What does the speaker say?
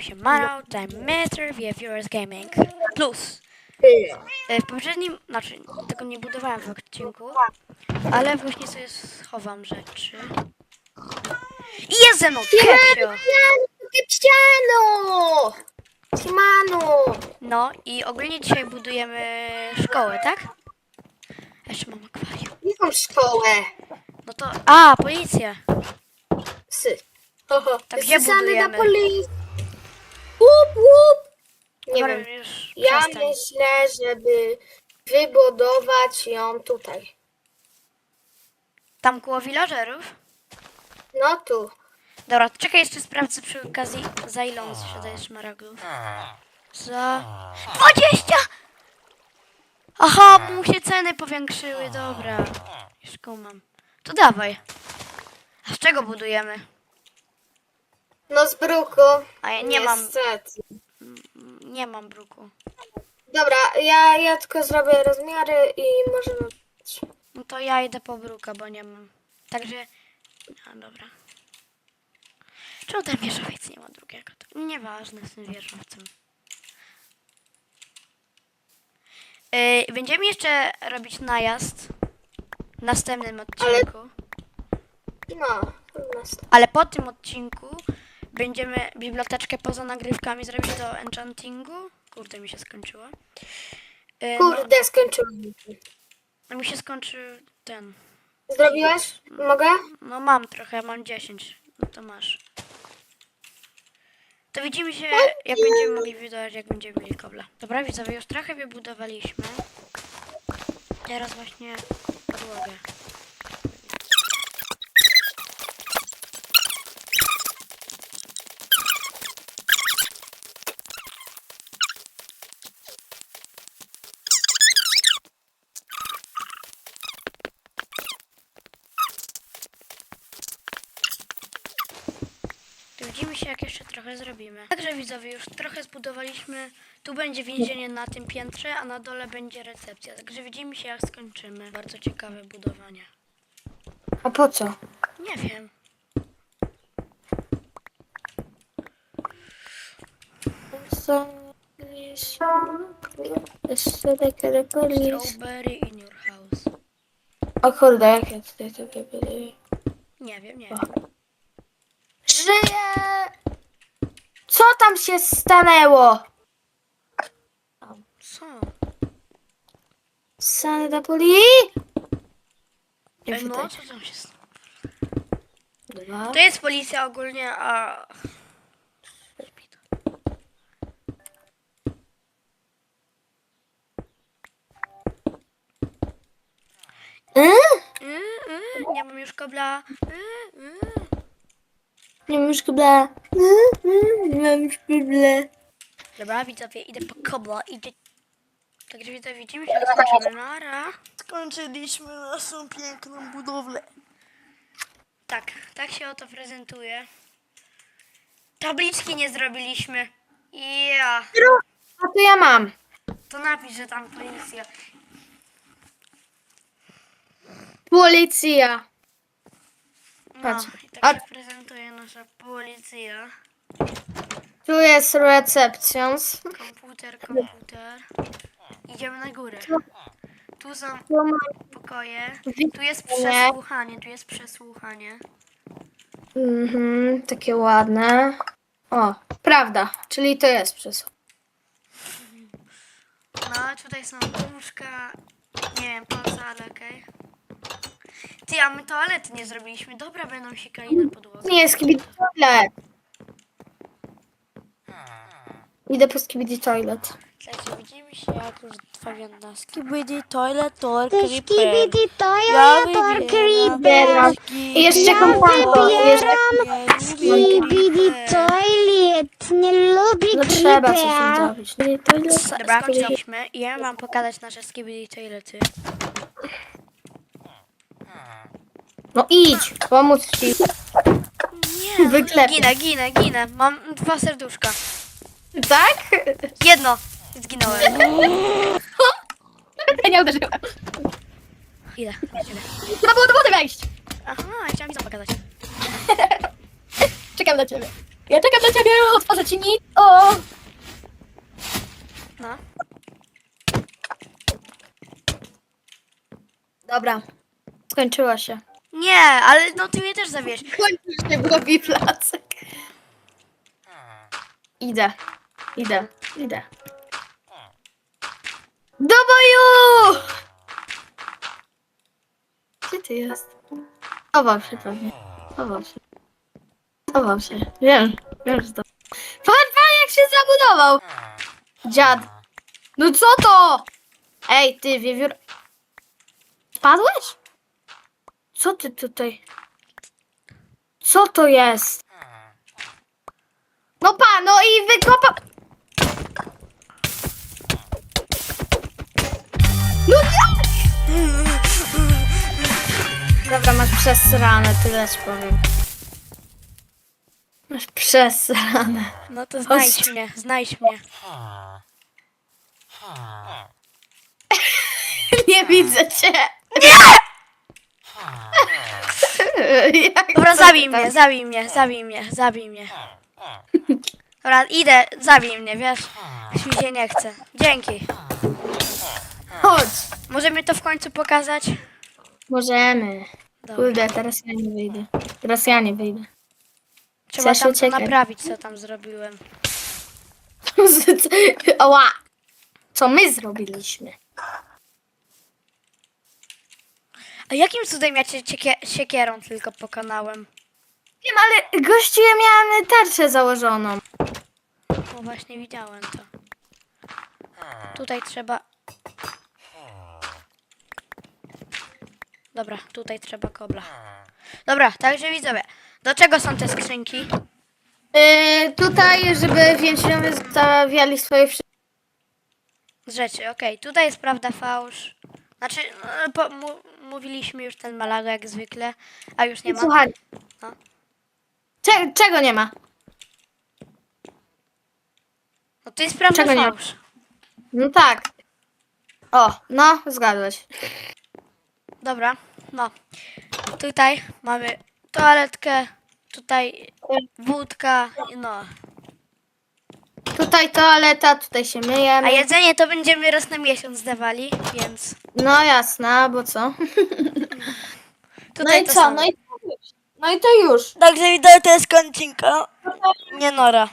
Siemano, tutaj Mr. Viewers Gaming Plus. E, W poprzednim, znaczy tego nie budowałem w odcinku, ale właśnie sobie schowam rzeczy. I jest ze mną Kepsio! Kepciano! Siemano! No i ogólnie dzisiaj budujemy szkołę, tak? Jeszcze mam akwarium. Jaką szkołę? No to... A, policja! Psy. Tak, gdzie budujemy? na policji. Łup, łup. Nie Dobra, wiem. już Ja przestań. myślę, żeby wybudować ją tutaj. Tam koło villagerów? No tu. Dobra, to czekaj, jeszcze sprawdzę przy okazji, za ile on sprzedaje szmaragdów. Za... 20! Aha, bo mu się ceny powiększyły, dobra. Już kumam. To dawaj. A z czego budujemy? No z bruku. A ja nie mam, Niestety. nie mam bruku. Dobra, ja, ja tylko zrobię rozmiary i możemy... No to ja idę po bruka, bo nie mam. Także... A, dobra. Czemu ten wieżowiec nie ma drugiego? To nieważne z tym wieżowcem. Yy, będziemy jeszcze robić najazd w następnym odcinku. No, następny. Ale po tym odcinku będziemy biblioteczkę poza nagrywkami zrobić do enchantingu. Kurde, mi się skończyło. Yy, no, Kurde, skończyłem. no, mi się skończył ten. Zrobiłaś? Mogę? No mam trochę, mam 10. No to masz. To widzimy się, jak będziemy mogli wydawać, jak będziemy mieli kobla. Dobra, widzowie, już trochę wybudowaliśmy. Teraz właśnie podłogę. Widzimy się, jak jeszcze trochę zrobimy. Także widzowie, już trochę zbudowaliśmy. Tu będzie więzienie na tym piętrze, a na dole będzie recepcja. Także widzimy się, jak skończymy. Bardzo ciekawe budowanie. A po co? Nie wiem. Strawberry in your house. O kurde, jak ja tutaj to wybuduję? Nie wiem, nie wiem. Żyję! Co tam się stanęło? Co? Sany do poli? Ej, no, co tam się stało? Dwa. To jest policja ogólnie, a... Mm? Mm, mm, nie mam już kobla. Mm, mm. Nie mam już kibla. Mm, Nie mam już kibla. Dobra, widzowie, idę po kobla, idę... Także widzowie, widzimy się, skończymy. Nara. Skończyliśmy naszą piękną budowlę. Tak, tak się oto prezentuje. Tabliczki nie zrobiliśmy. Ja. A to ja mam. To napisz, że tam policja. Policja. No, Patrz. i tak A- się prezentuje nasza policja. Tu jest recepcjons. Komputer, komputer. Idziemy na górę. Tu są Tu mam pokoje. Tu jest nie. przesłuchanie, tu jest przesłuchanie. Mhm, takie ładne. O, prawda, czyli to jest przesłanie. No, tutaj są łóżka. Nie wiem po co, ale. Ty, a my toalety nie zrobiliśmy. Dobra, będą sikali na podłodze. Nie, skibidi toilet. Idę po skibidi toilet. Słuchajcie, widzimy się jak już dwa gwiazda. Skibidi toilet or Skibidi Ja toilet or wybieram creeper. I jeszcze kompanko. Jeszcze... Skibidi toilet. Nie lubię No trzeba coś creepera. zrobić. Skibidi toilet. Dobra, skończyliśmy i ja wam pokazać nasze skibidi toilety. No idź, pomóc ci. Nie, Wyklepać. ginę, ginę, ginę. Mam dwa serduszka. Tak? Jedno. Zginąłem. Ja nie uderzyłem. Idę. Trzeba było do wody wejść. Aha, chciałam mi to pokazać. Czekam na ciebie. Ja czekam na ciebie, otworzę ci nic. O! No. Dobra. Skończyła się. Nie, ale no ty mnie też zabierz. Kończy się Bobby placek. Idę. Idę. Idę. Do boju! Gdzie ty jest? Chował się pewnie. Chował się. Chował się. Wiem. Wiem, że to... Patrz, pan jak się zabudował! Dziad. No co to? Ej, ty, wiewiór... Spadłeś? Co ty tutaj... Co to jest? No pa, no i wykopa... No jak? Dobra, masz przesrane, tyle ci powiem. Masz przesrane. No to znajdź mnie, znajdź mnie. Nie widzę cię. Nie! Jak Dobra, to zabij mnie, zabij mnie, zabij mnie, zabij mnie. Dobra, idę, zabij mnie, wiesz? Już mi się nie chce. Dzięki. Chodź. Możemy to w końcu pokazać? Możemy. Dobra. Kurde, teraz ja nie wyjdę. Teraz ja nie wyjdę. Trzeba Chcesz tam to uciekać? naprawić, co tam zrobiłem. Ała! Co my zrobiliśmy? A jakim cudem ja cię ciekie- siekierą tylko pokonałem? Wiem, ale gościu, ja miałam tarczę założoną. No właśnie widziałem to. Tutaj trzeba... Dobra, tutaj trzeba kobla. Dobra, także widzowie. Do czego są te skrzynki? Yy, tutaj, żeby więźniowie zostawiali swoje. Z rzeczy, okej. Tutaj jest prawda fałsz. Znaczy, no, po, mu, mówiliśmy już ten Malaga jak zwykle, a już nie ma. Słuchaj. No. Cze- czego nie ma? No to jest prawda Czego nie ma? fałsz. No tak. O, no, zgadłeś. Dobra, no. Tutaj mamy toaletkę, tutaj wódka, no. Tutaj toaleta, tutaj się A myjemy. jedzenie to będziemy raz na miesiąc dawali, więc No jasne, bo co? tutaj to samo. No i to już. No i to już. Także widać to jest końcinka. Nie nora.